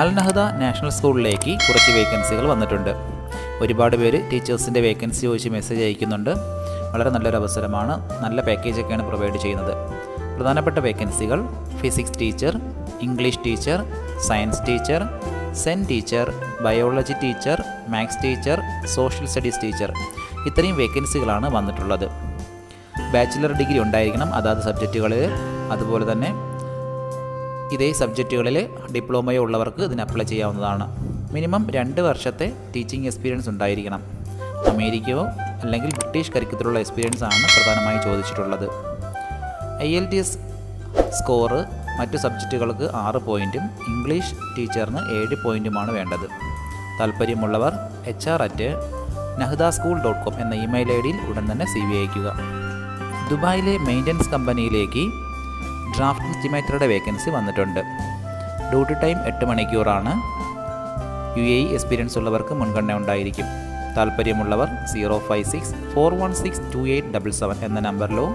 അൽ നഹദ national സ്കൂളിലേക്ക് കുറച്ച് വേക്കൻസികൾ വന്നിട്ടുണ്ട്. ഒരുപാട് പേര് ടീച്ചേഴ്സിന്റെ വേക്കൻസി ചോദിച്ച് മെസ്സേജ് അയക്കുന്നുണ്ട്. വളരെ നല്ലൊരു അവസരമാണ്. നല്ല പാക്കേജൊക്കെയാണ് പ്രൊവൈഡ് ചെയ്യുന്നത്. പ്രധാനപ്പെട്ട വേക്കൻസികൾ physics teacher English teacher science teacher Sen teacher biology teacher maths teacher social studies teacher. ഇത്രയും വേക്കൻസികളാണ് വന്നിട്ടുള്ളത്. ബാച്ചിലർ ഡിഗ്രി ഉണ്ടായിരിക്കണം അതാത് സബ്ജക്റ്റുകളിൽ. അതുപോലെ തന്നെ ഇതേ സബ്ജക്റ്റുകളിൽ ഡിപ്ലോമയോ ഉള്ളവർക്ക് ഇതിന് അപ്ലൈ ചെയ്യാവുന്നതാണ്. മിനിമം രണ്ട് വർഷത്തെ ടീച്ചിങ് എക്സ്പീരിയൻസ് ഉണ്ടായിരിക്കണം. അമേരിക്കയോ അല്ലെങ്കിൽ ബ്രിട്ടീഷ് കരിക്കത്തിലുള്ള എക്സ്പീരിയൻസ് ആണ് പ്രധാനമായും ചോദിച്ചിട്ടുള്ളത്. I L T S score മറ്റു സബ്ജക്റ്റുകൾക്ക് ആറ് പോയിന്റും ഇംഗ്ലീഷ് ടീച്ചറിന് ഏഴ് പോയിന്റുമാണ് വേണ്ടത്. താല്പര്യമുള്ളവർ H R at Nahda school dot com എന്ന ഇമെയിൽ ഐ ഡിയിൽ ഉടൻ തന്നെ സി വി അയക്കുക ദുബായിലെ മെയിന്റനൻസ് കമ്പനിയിലേക്ക് ഡ്രാഫ്റ്റ് എസ്റ്റിമേറ്ററുടെ വേക്കൻസി വന്നിട്ടുണ്ട്. ഡ്യൂട്ടി ടൈം എട്ട് മണിക്കൂറാണ്. യു എ എക്സ്പീരിയൻസ് ഉള്ളവർക്ക് മുൻഗണന ഉണ്ടായിരിക്കും. താല്പര്യമുള്ളവർ zero five six four one six two eight double seven എന്ന നമ്പറിലോ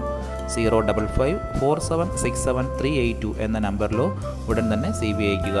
zero double five four seven six seven three eight two എന്ന നമ്പറിലോ ഉടൻ തന്നെ സി ബി അയക്കുക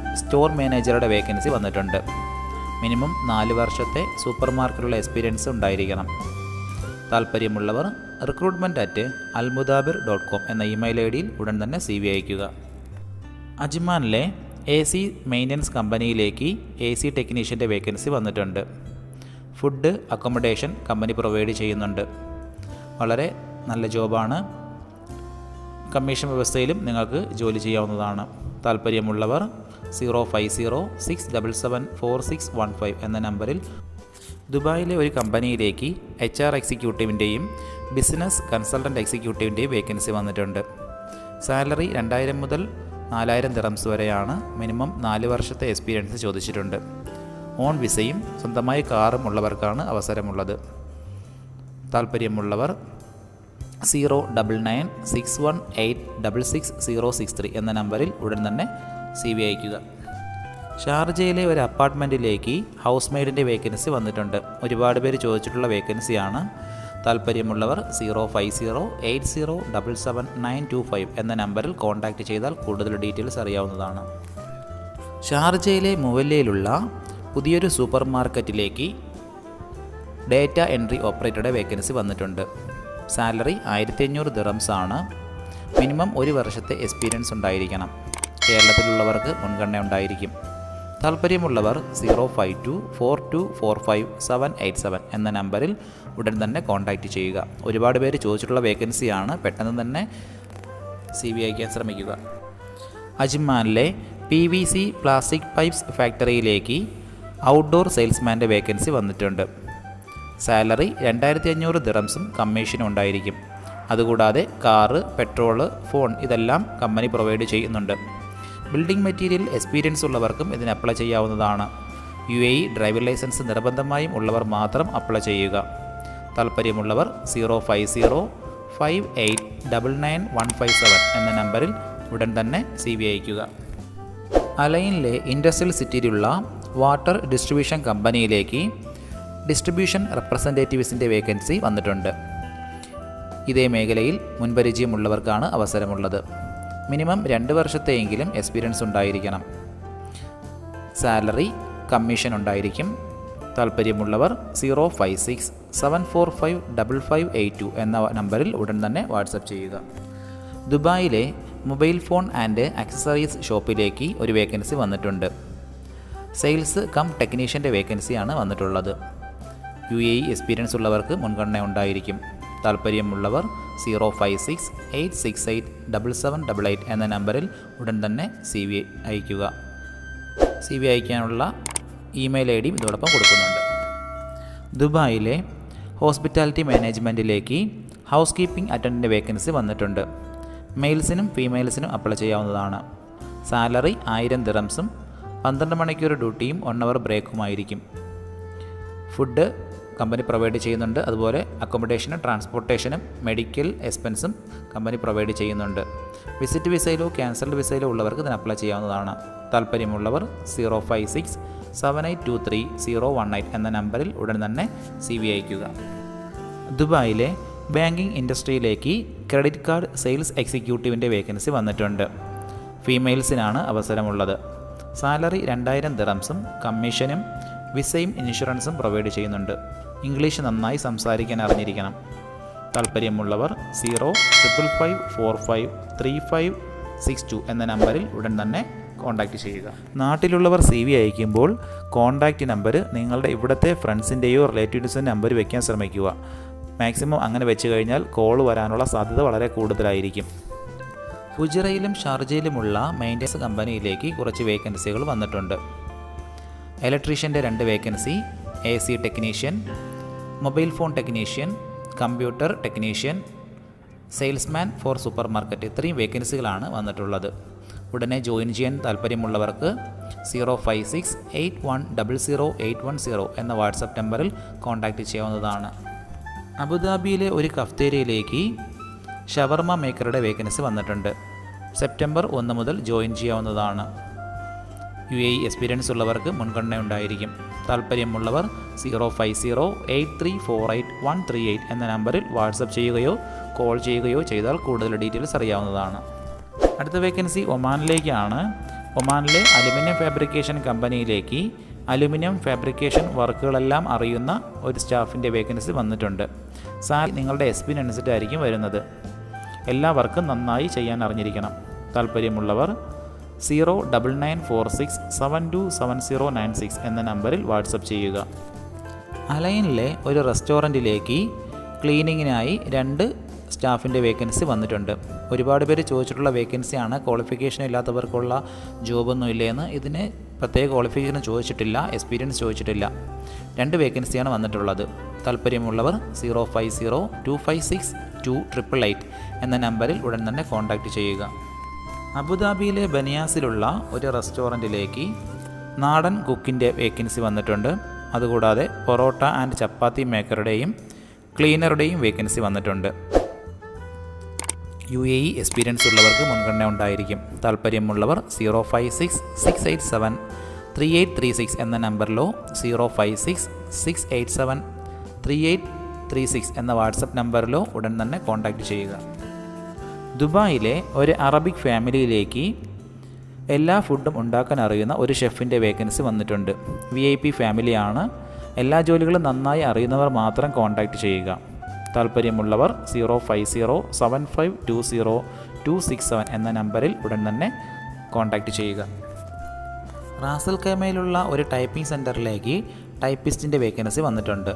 സ്റ്റോർ മാനേജറുടെ വേക്കൻസി വന്നിട്ടുണ്ട്. മിനിമം നാല് വർഷത്തെ സൂപ്പർ മാർക്കറ്റുള്ള എക്സ്പീരിയൻസ് ഉണ്ടായിരിക്കണം. താല്പര്യമുള്ളവർ recruitment at Almudabir dot com എന്ന ഇമെയിൽ ഐ ഡിയിൽ ഉടൻ തന്നെ സി വി അയക്കുക അജ്മാനിലെ എ സി മെയിന്റനൻസ് കമ്പനിയിലേക്ക് എ സി ടെക്നീഷ്യന്റെ വേക്കൻസി വന്നിട്ടുണ്ട്. ഫുഡ് അക്കോമഡേഷൻ കമ്പനി പ്രൊവൈഡ് ചെയ്യുന്നുണ്ട്. വളരെ നല്ല ജോബാണ്. കമ്മീഷൻ വ്യവസ്ഥയിലും നിങ്ങൾക്ക് ജോലി ചെയ്യാവുന്നതാണ്. താല്പര്യമുള്ളവർ zero five zero six double seven four six one five എന്ന നമ്പറിൽ ദുബായിലെ ഒരു കമ്പനിയിലേക്ക് എച്ച് ആർ എക്സിക്യൂട്ടീവിന്റെയും ബിസിനസ് കൺസൾട്ടന്റ് എക്സിക്യൂട്ടീവിന്റെയും വേക്കൻസി വന്നിട്ടുണ്ട്. സാലറി രണ്ടായിരം മുതൽ നാലായിരം ദിറംസ് വരെയാണ് മിനിമം നാല് വർഷത്തെ എക്സ്പീരിയൻസ് ചോദിച്ചിട്ടുണ്ട്. ഓൺ വിസയും സ്വന്തമായി കാറും ഉള്ളവർക്കാണ് അവസരമുള്ളത്. താല്പര്യമുള്ളവർ zero double nine six one eight double six zero six three എന്ന നമ്പറിൽ ഉടൻ തന്നെ സി വി അയക്കുക ഷാർജയിലെ ഒരു അപ്പാർട്ട്മെന്റിലേക്ക് ഹൗസ് മെയ്ഡിന്റെ വേക്കൻസി വന്നിട്ടുണ്ട്. ഒരുപാട് പേര് ചോദിച്ചിട്ടുള്ള വേക്കൻസിയാണ് താല്പര്യമുള്ളവർ zero five zero eight zero double seven nine two five എന്ന നമ്പറിൽ കോൺടാക്റ്റ് ചെയ്താൽ കൂടുതൽ ഡീറ്റെയിൽസ് അറിയാവുന്നതാണ്. ഷാർജയിലെ മുവല്ലയിലുള്ള പുതിയൊരു സൂപ്പർ മാർക്കറ്റിലേക്ക് ഡേറ്റ എൻട്രി ഓപ്പറേറ്ററുടെ വേക്കൻസി വന്നിട്ടുണ്ട്. സാലറി ആയിരത്തി അഞ്ഞൂറ് ദിറംസ് ആണ് മിനിമം ഒരു വർഷത്തെ എക്സ്പീരിയൻസ് ഉണ്ടായിരിക്കണം. കേരളത്തിലുള്ളവർക്ക് മുൻഗണന ഉണ്ടായിരിക്കും. താല്പര്യമുള്ളവർ zero five two four two four five seven eight seven എന്ന നമ്പറിൽ ഉടൻ തന്നെ കോൺടാക്റ്റ് ചെയ്യുക. ഒരുപാട് പേര് ചോദിച്ചിട്ടുള്ള വേക്കൻസിയാണ്. പെട്ടെന്ന് തന്നെ സി വി അയക്കാൻ ശ്രമിക്കുക. അജ്മാനിലെ P V C plastic pipes ഫാക്ടറിയിലേക്ക് outdoor സെയിൽസ്മാന്റെ വേക്കൻസി വന്നിട്ടുണ്ട്. സാലറി രണ്ടായിരത്തി അഞ്ഞൂറ് ദിറംസും കമ്മീഷനും ഉണ്ടായിരിക്കും. അതുകൂടാതെ കാറ് പെട്രോൾ ഫോൺ ഇതെല്ലാം കമ്പനി പ്രൊവൈഡ് ചെയ്യുന്നുണ്ട്. ബിൽഡിംഗ് മെറ്റീരിയൽ എക്സ്പീരിയൻസ് ഉള്ളവർക്കും ഇതിന് അപ്ലൈ ചെയ്യാവുന്നതാണ്. യു എ ഡ്രൈവിംഗ് ലൈസൻസ് നിർബന്ധമായും ഉള്ളവർ മാത്രം അപ്ലൈ ചെയ്യുക. താല്പര്യമുള്ളവർ zero five zero five eight double nine one five seven എന്ന നമ്പറിൽ ഉടൻ തന്നെ സി വി അയക്കുക അലൈനിലെ ഇൻഡസ്ട്രിയൽ സിറ്റിയിലുള്ള വാട്ടർ ഡിസ്ട്രിബ്യൂഷൻ കമ്പനിയിലേക്ക് ഡിസ്ട്രിബ്യൂഷൻ റെപ്രസെന്റേറ്റീവ്സിന്റെ വേക്കൻസി വന്നിട്ടുണ്ട്. ഇതേ മേഖലയിൽ മുൻപരിചയമുള്ളവർക്കാണ് അവസരമുള്ളത്. മിനിമം രണ്ട് വർഷത്തെയെങ്കിലും എക്സ്പീരിയൻസ് ഉണ്ടായിരിക്കണം. സാലറി കമ്മീഷൻ ഉണ്ടായിരിക്കും. താല്പര്യമുള്ളവർ zero five six seven four five double five eight two എന്ന നമ്പറിൽ ഉടൻ തന്നെ വാട്സപ്പ് ചെയ്യുക. ദുബായിലെ മൊബൈൽ ഫോൺ ആൻഡ് ആക്സസറീസ് ഷോപ്പിലേക്ക് ഒരു വേക്കൻസി വന്നിട്ടുണ്ട്. സെയിൽസ് കം ടെക്നീഷ്യന്റെ വേക്കൻസിയാണ് വന്നിട്ടുള്ളത്. യു എ ഇ എക്സ്പീരിയൻസ് ഉള്ളവർക്ക് മുൻഗണന ഉണ്ടായിരിക്കും. താല്പര്യമുള്ളവർ zero five six eight six eight double seven double eight എന്ന നമ്പറിൽ ഉടൻ തന്നെ സി വി അയയ്ക്കുക. സി വി അയക്കാനുള്ള ഇമെയിൽ ഐ ഡിയും ഇതോടൊപ്പം കൊടുക്കുന്നുണ്ട്. ദുബായിലെ ഹോസ്പിറ്റാലിറ്റി മാനേജ്മെന്റിലേക്ക് ഹൗസ് കീപ്പിംഗ് അറ്റൻഡന്റ് വേക്കൻസി വന്നിട്ടുണ്ട്. മെയിൽസിനും ഫീമെയിൽസിനും അപ്ലൈ ചെയ്യാവുന്നതാണ്. സാലറി ആയിരം ദിറംസും പന്ത്രണ്ട് മണിക്കൂർ ഡ്യൂട്ടിയും വൺ അവർ ബ്രേക്കുമായിരിക്കും. ഫുഡ് കമ്പനി പ്രൊവൈഡ് ചെയ്യുന്നുണ്ട്. അതുപോലെ അക്കോമഡേഷനും ട്രാൻസ്പോർട്ടേഷനും മെഡിക്കൽ എക്സ്പെൻസും കമ്പനി പ്രൊവൈഡ് ചെയ്യുന്നുണ്ട്. വിസിറ്റ് വിസയിലോ ക്യാൻസൽഡ് വിസയിലോ ഉള്ളവർക്ക് ഇതിന് അപ്ലൈ ചെയ്യാവുന്നതാണ്. താല്പര്യമുള്ളവർ zero five six seven eight two three zero one eight എന്ന നമ്പറിൽ ഉടൻ തന്നെ സി വി അയയ്ക്കുക. ദുബായിലെ ബാങ്കിംഗ് ഇൻഡസ്ട്രിയിലേക്ക് ക്രെഡിറ്റ് കാർഡ് സെയിൽസ് എക്സിക്യൂട്ടീവിന്റെ വേക്കൻസി വന്നിട്ടുണ്ട്. ഫീമെയിൽസിനാണ് അവസരമുള്ളത്. സാലറി രണ്ടായിരം ദിറംസും കമ്മീഷനും വിസയും ഇൻഷുറൻസും പ്രൊവൈഡ് ചെയ്യുന്നുണ്ട്. ഇംഗ്ലീഷ് നന്നായി സംസാരിക്കാൻ അറിഞ്ഞിരിക്കണം. താല്പര്യമുള്ളവർ zero triple five four five three five six two എന്ന നമ്പറിൽ ഉടൻ തന്നെ കോൺടാക്റ്റ് ചെയ്യുക. നാട്ടിലുള്ളവർ സി വി അയക്കുമ്പോൾ കോൺടാക്റ്റ് നമ്പർ നിങ്ങളുടെ ഇവിടുത്തെ ഫ്രണ്ട്സിന്റെയോ റിലേറ്റീവ്സിന്റെ നമ്പർ വയ്ക്കാൻ ശ്രമിക്കുക. മാക്സിമം അങ്ങനെ വെച്ച് കഴിഞ്ഞാൽ കോൾ വരാനുള്ള സാധ്യത വളരെ കൂടുതലായിരിക്കും. ഫുജിറയിലും ഷാർജയിലുമുള്ള മെയിന്റെനൻസ് കമ്പനിയിലേക്ക് കുറച്ച് വേക്കൻസികൾ വന്നിട്ടുണ്ട്. ഇലക്ട്രീഷ്യന്റെ രണ്ട് vacancy A C technician mobile phone technician computer technician salesman for supermarket ഇത്രയും വേക്കൻസികളാണ് വന്നിട്ടുള്ളത്. ഉടനെ ജോയിൻ ചെയ്യാൻ താല്പര്യമുള്ളവർക്ക് zero five six eight one double zero eight one zero എന്ന വാട്സപ്പ് നമ്പറിൽ കോൺടാക്റ്റ് ചെയ്യാവുന്നതാണ്. അബുദാബിയിലെ ഒരു കഫ്തേരിയയിലേക്ക് ഷവർമ മേക്കറുടെ വേക്കൻസി വന്നിട്ടുണ്ട്. സെപ്റ്റംബർ ഒന്ന് മുതൽ ജോയിൻ ചെയ്യാവുന്നതാണ്. യു എ എക്സ്പീരിയൻസ് ഉള്ളവർക്ക് മുൻഗണന ഉണ്ടായിരിക്കും താല്പര്യമുള്ളവർ zero five zero eight three four eight one three eight എന്ന നമ്പറിൽ വാട്സപ്പ് ചെയ്യുകയോ കോൾ ചെയ്യുകയോ ചെയ്താൽ കൂടുതൽ ഡീറ്റെയിൽസ് അറിയാവുന്നതാണ്. അടുത്ത വേക്കൻസി ഒമാനിലേക്കാണ്. ഒമാനിലെ അലുമിനിയം ഫാബ്രിക്കേഷൻ കമ്പനിയിലേക്ക് അലുമിനിയം ഫാബ്രിക്കേഷൻ വർക്കുകളെല്ലാം അറിയുന്ന ഒരു സ്റ്റാഫിന്റെ വേക്കൻസി വന്നിട്ടുണ്ട്. സാർ നിങ്ങളുടെ എക്സ്പീരിയൻസ് അനുസരിച്ചായിരിക്കും വരുന്നത്. എല്ലാ വർക്കും നന്നായി ചെയ്യാൻ അറിഞ്ഞിരിക്കണം. താല്പര്യമുള്ളവർ zero double nine four six seven two seven zero nine six എന്ന നമ്പറിൽ വാട്സപ്പ് ചെയ്യുക. അലൈനിലെ ഒരു റെസ്റ്റോറന്റിലേക്ക് ക്ലീനിങ്ങിനായി രണ്ട് സ്റ്റാഫിന്റെ വേക്കൻസി വന്നിട്ടുണ്ട്. ഒരുപാട് പേര് ചോദിച്ചിട്ടുള്ള വേക്കൻസിയാണ്. ക്വാളിഫിക്കേഷൻ ഇല്ലാത്തവർക്കുള്ള ജോബൊന്നും ഇല്ലേന്ന് ഇതിന് പ്രത്യേക ക്വാളിഫിക്കേഷൻ ചോദിച്ചിട്ടില്ല എക്സ്പീരിയൻസ് ചോദിച്ചിട്ടില്ല. രണ്ട് വേക്കൻസിയാണ് വന്നിട്ടുള്ളത്. താല്പര്യമുള്ളവർ zero five zero two five six two triple eight എന്ന നമ്പറിൽ ഉടൻ തന്നെ കോൺടാക്റ്റ് ചെയ്യുക. അബുദാബിയിലെ ബനിയാസിലുള്ള ഒരു റെസ്റ്റോറന്റിലേക്ക് നാടൻ കുക്കിന്റെ വേക്കൻസി വന്നിട്ടുണ്ട്. അതുകൂടാതെ പൊറോട്ട ആൻഡ് ചപ്പാത്തി മേക്കറുടെയും ക്ലീനറുടെയും വേക്കൻസി വന്നിട്ടുണ്ട്. യു എ ഇ എക്സ്പീരിയൻസ് ഉള്ളവർക്ക് മുൻഗണന ഉണ്ടായിരിക്കും. താല്പര്യമുള്ളവർ zero five six six eight seven three eight three six എന്ന നമ്പറിലോ zero five six six eight seven three eight three six എന്ന വാട്സപ്പ് നമ്പറിലോ ഉടൻ തന്നെ കോൺടാക്റ്റ് ചെയ്യുക. ദുബായിലെ ഒരു അറബിക് ഫാമിലിയിലേക്ക് എല്ലാ ഫുഡും ഉണ്ടാക്കാൻ അറിയുന്ന ഒരു ഷെഫിന്റെ വേക്കൻസി വന്നിട്ടുണ്ട്. വി ഐ പി ഫാമിലിയാണ്. എല്ലാ ജോലികളും നന്നായി അറിയുന്നവർ മാത്രം കോൺടാക്റ്റ് ചെയ്യുക. താല്പര്യമുള്ളവർ zero five zero seven five two zero two six seven എന്ന നമ്പറിൽ ഉടൻ തന്നെ കോൺടാക്റ്റ് ചെയ്യുക. റാസൽ കേമയിലുള്ള ഒരു ടൈപ്പിംഗ് സെന്ററിലേക്ക് ടൈപ്പിസ്റ്റിന്റെ വേക്കൻസി വന്നിട്ടുണ്ട്.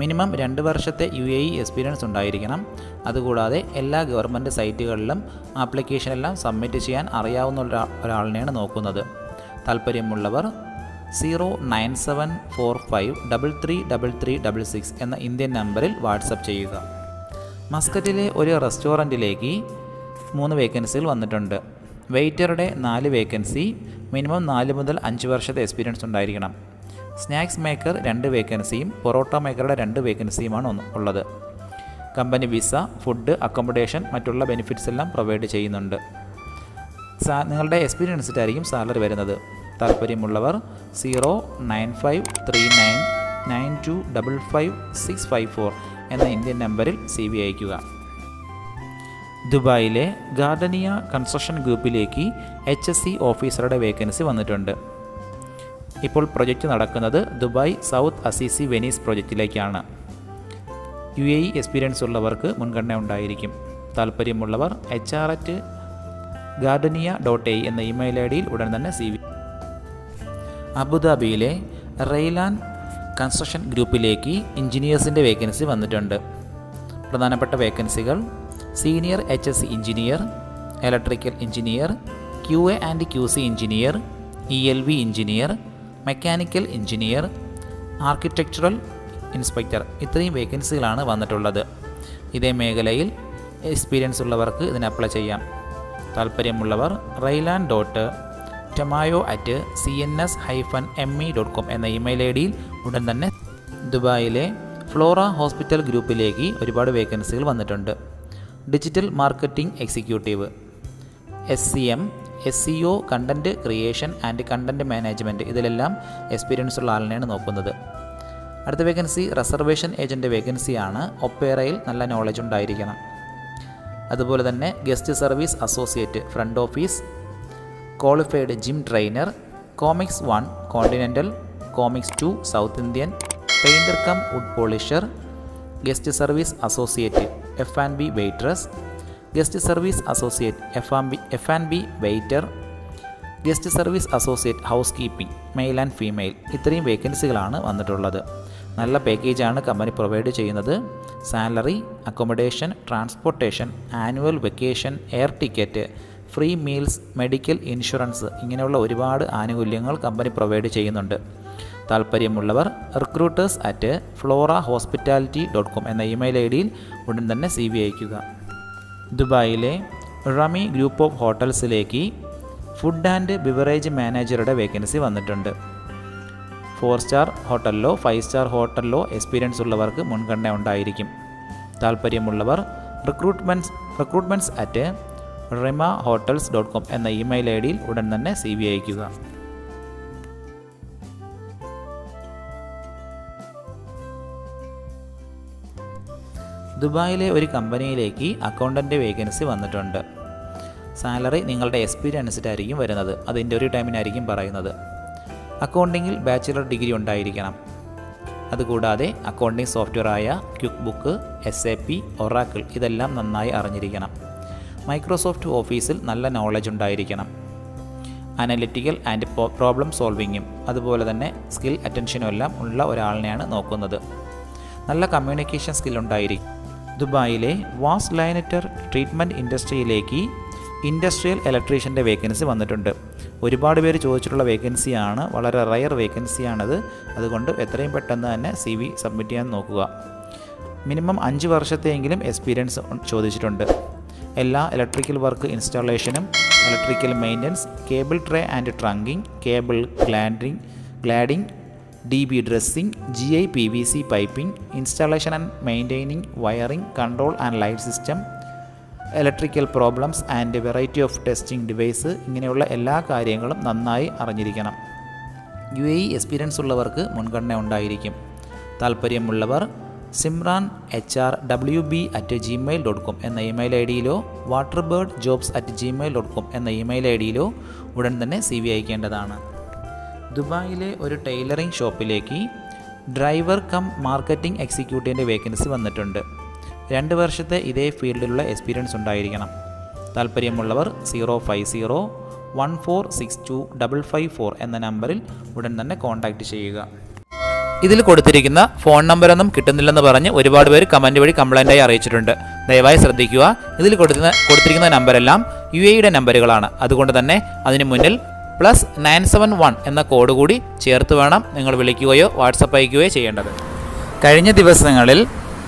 മിനിമം രണ്ട് വർഷത്തെ യു എ ഇ എക്സ്പീരിയൻസ് ഉണ്ടായിരിക്കണം. അതുകൂടാതെ എല്ലാ ഗവൺമെന്റ് സൈറ്റുകളിലും ആപ്ലിക്കേഷൻ എല്ലാം സബ്മിറ്റ് ചെയ്യാൻ അറിയാവുന്ന ഒരാ ഒരാളിനെയാണ് നോക്കുന്നത്. താല്പര്യമുള്ളവർ zero nine seven four five double three double three double six എന്ന ഇന്ത്യൻ നമ്പറിൽ വാട്സപ്പ് ചെയ്യുക. മസ്കറ്റിലെ ഒരു റെസ്റ്റോറന്റിലേക്ക് മൂന്ന് വേക്കൻസികൾ വന്നിട്ടുണ്ട്. വെയിറ്ററുടെ നാല് വേക്കൻസി മിനിമം നാല് മുതൽ അഞ്ച് വർഷത്തെ എക്സ്പീരിയൻസ് ഉണ്ടായിരിക്കണം. സ്നാക്സ് മേക്കർ രണ്ട് വേക്കൻസിയും പൊറോട്ട മേക്കറുടെ രണ്ട് വേക്കൻസിയുമാണ് ഉള്ളത്. കമ്പനി വിസ ഫുഡ് അക്കോമഡേഷൻ മറ്റുള്ള ബെനിഫിറ്റ്സ് എല്ലാം പ്രൊവൈഡ് ചെയ്യുന്നുണ്ട്. സാ നിങ്ങളുടെ എക്സ്പീരിയൻസ് എക്സ്പീരിയൻസിട്ടായിരിക്കും സാലറി വരുന്നത്. താല്പര്യമുള്ളവർ zero nine five three nine nine two double five six five four എന്ന ഇന്ത്യൻ നമ്പറിൽ സി വി അയയ്ക്കുക. ദുബായിലെ ഗാർഡനിയ കൺസ്ട്രക്ഷൻ ഗ്രൂപ്പിലേക്ക് എച്ച് എസ് സി ഓഫീസറുടെ വേക്കൻസി വന്നിട്ടുണ്ട്. ഇപ്പോൾ പ്രൊജക്റ്റ് നടക്കുന്നത് ദുബായ് സൗത്ത് അസീസി വെനീസ് പ്രൊജക്റ്റിലേക്കാണ്. യു എ ഇ എക്സ്പീരിയൻസ് ഉള്ളവർക്ക് മുൻഗണന ഉണ്ടായിരിക്കും. താല്പര്യമുള്ളവർ H R at Gardenia dot A എന്ന ഇമെയിൽ ഐ ഡിയിൽ ഉടൻ തന്നെ സി വി അബുദാബിയിലെ റെയിലാൻ കൺസ്ട്രക്ഷൻ ഗ്രൂപ്പിലേക്ക് എഞ്ചിനീയേഴ്സിന്റെ വേക്കൻസി വന്നിട്ടുണ്ട്. പ്രധാനപ്പെട്ട വേക്കൻസികൾ senior H S engineer electrical engineer Q A and Q C engineer E L V engineer mechanical engineer architectural inspector. ഇത്രയും വേക്കൻസികളാണ് വന്നിട്ടുള്ളത്. ഇതേ മേഖലയിൽ എക്സ്പീരിയൻസ് ഉള്ളവർക്ക് ഇതിന് അപ്ലൈ ചെയ്യാം. താല്പര്യമുള്ളവർ റൈലാൻ dot ടൊമായോ at C N S hyphen M E dot com എന്ന ഇമെയിൽ ഐ ഡിയിൽ ഉടൻ തന്നെ ദുബായിലെ ഫ്ലോറ ഹോസ്പിറ്റൽ ഗ്രൂപ്പിലേക്ക് ഒരുപാട് വേക്കൻസികൾ വന്നിട്ടുണ്ട്. Digital marketing executive. S C M S C O content creation and content management ഇതിലെല്ലാം എക്സ്പീരിയൻസ് ഉള്ള ആളിനെയാണ് നോക്കുന്നത്. അടുത്ത വേക്കൻസി റിസർവേഷൻ ഏജന്റ് വേക്കൻസിയാണ് ഒപ്പേറയിൽ നല്ല നോളജ് ഉണ്ടായിരിക്കണം. അതുപോലെ തന്നെ guest service associate front office qualified gym trainer commis one continental commis two south Indian painter cum wood polisher guest service associate F and B waitress guest service associate F and B F and B waiter guest service associate housekeeping male and female ഇത്രയും വേക്കൻസികളാണ് വന്നിട്ടുള്ളത്. നല്ല പാക്കേജാണ് company provide ചെയ്യുന്നത്. Salary accommodation transportation annual vacation air ticket free meals medical insurance ഇങ്ങനെയുള്ള ഒരുപാട് ആനുകൂല്യങ്ങൾ company provide ചെയ്യുന്നുണ്ട്. താല്പര്യമുള്ളവർ recruiters at Flora hospitality dot com എന്ന ഇമെയിൽ ഐ ഡിയിൽ ഉടൻ തന്നെ സി വി അയയ്ക്കുക. ദുബായിലെ റമി ഗ്രൂപ്പ് ഓഫ് ഹോട്ടൽസിലേക്ക് ഫുഡ് ആൻഡ് ബിവറേജ് മാനേജറുടെ വേക്കൻസി വന്നിട്ടുണ്ട്. ഫോർ സ്റ്റാർ ഹോട്ടലിലോ ഫൈവ് സ്റ്റാർ ഹോട്ടലിലോ എക്സ്പീരിയൻസ് ഉള്ളവർക്ക് മുൻഗണന ഉണ്ടായിരിക്കും. താല്പര്യമുള്ളവർ recruitments recruitments at Rima hotels dot com എന്ന ഇമെയിൽ ഐ ഡിയിൽ ഉടൻ തന്നെ സി വി അയക്കുക ദുബായിലെ ഒരു കമ്പനിയിലേക്ക് അക്കൗണ്ടന്റ് വേക്കൻസി വന്നിട്ടുണ്ട്. സാലറി നിങ്ങളുടെ എക്സ്പീരിയൻസിലായിരിക്കും വരുന്നത്. അത് ഇന്റർവ്യൂ ടൈമിനായിരിക്കും പറയുന്നത്. അക്കൗണ്ടിങ്ങിൽ ബാച്ചിലർ ഡിഗ്രി ഉണ്ടായിരിക്കണം. അതുകൂടാതെ accounting സോഫ്റ്റ്വെയറായ Quick Book S A P Oracle ഇതെല്ലാം നന്നായി അറിഞ്ഞിരിക്കണം. മൈക്രോസോഫ്റ്റ് ഓഫീസിൽ നല്ല നോളജ് ഉണ്ടായിരിക്കണം. അനലിറ്റിക്കൽ ആൻഡ് പ്രോബ്ലം സോൾവിങ്ങും അതുപോലെ തന്നെ സ്കിൽ അറ്റൻഷനും എല്ലാം ഉള്ള ഒരാളിനെയാണ് നോക്കുന്നത്. നല്ല കമ്മ്യൂണിക്കേഷൻ സ്കിൽ ഉണ്ടായിരിക്കും. ദുബായിലെ വാസ് ലൈനറ്റർ ട്രീറ്റ്മെന്റ് ഇൻഡസ്ട്രിയിലേക്ക് ഇൻഡസ്ട്രിയൽ ഇലക്ട്രീഷ്യന്റെ വേക്കൻസി വന്നിട്ടുണ്ട്. ഒരുപാട് പേര് ചോദിച്ചിട്ടുള്ള വേക്കൻസിയാണ് വളരെ റയർ വേക്കൻസിയാണത്. അതുകൊണ്ട് എത്രയും പെട്ടെന്ന് തന്നെ സി വി സബ്മിറ്റ് ചെയ്യാൻ നോക്കുക. മിനിമം അഞ്ച് വർഷത്തെയെങ്കിലും എക്സ്പീരിയൻസ് ചോദിച്ചിട്ടുണ്ട്. എല്ലാ electrical work ഇൻസ്റ്റാളേഷനും electrical maintenance cable tray and trunking cable glanding gladding D B dressing G I P V C piping installation and maintaining wiring control and light system electrical problems and variety of testing device ഇങ്ങനെയുള്ള എല്ലാ കാര്യങ്ങളും നന്നായി അറിഞ്ഞിരിക്കണം. U A experience ഉള്ളവർക്ക് മുൻഗണന ഉണ്ടായിരിക്കും. താല്പര്യമുള്ളവർ Simran H R W B at gmail dot com എന്ന email I ഡിയിലോ water bird jobs at gmail dot com എന്ന ഇമെയിൽ ഐ ഡിയിലോ ഉടൻ തന്നെ സി വി അയക്കേണ്ടതാണ്. ദുബായിലെ ഒരു ടൈലറിംഗ് ഷോപ്പിലേക്ക് ഡ്രൈവർ കം മാർക്കറ്റിംഗ് എക്സിക്യൂട്ടീവിന്റെ വേക്കൻസി വന്നിട്ടുണ്ട്. രണ്ട് വർഷത്തെ ഇതേ ഫീൽഡിലുള്ള എക്സ്പീരിയൻസ് ഉണ്ടായിരിക്കണം. താല്പര്യമുള്ളവർ zero five zero one four six two double five four എന്ന നമ്പറിൽ ഉടൻ തന്നെ കോൺടാക്റ്റ് ചെയ്യുക. ഇതിൽ കൊടുത്തിരിക്കുന്ന ഫോൺ നമ്പറൊന്നും കിട്ടുന്നില്ലെന്ന് പറഞ്ഞ് ഒരുപാട് പേര് കമന്റ് വഴി കംപ്ലൈന്റായി അറിയിച്ചിട്ടുണ്ട്. ദയവായി ശ്രദ്ധിക്കുക. ഇതിൽ കൊടുക്കുന്ന കൊടുത്തിരിക്കുന്ന നമ്പരെല്ലാം യു എയുടെ നമ്പറുകളാണ്. അതുകൊണ്ട് തന്നെ അതിന് മുന്നിൽ പ്ലസ് നയൻ സെവൻ വൺ എന്ന കോഡ് കൂടി ചേർത്ത് വേണം നിങ്ങൾ വിളിക്കുകയോ വാട്സപ്പ് അയക്കുകയോ ചെയ്യേണ്ടത്. കഴിഞ്ഞ ദിവസങ്ങളിൽ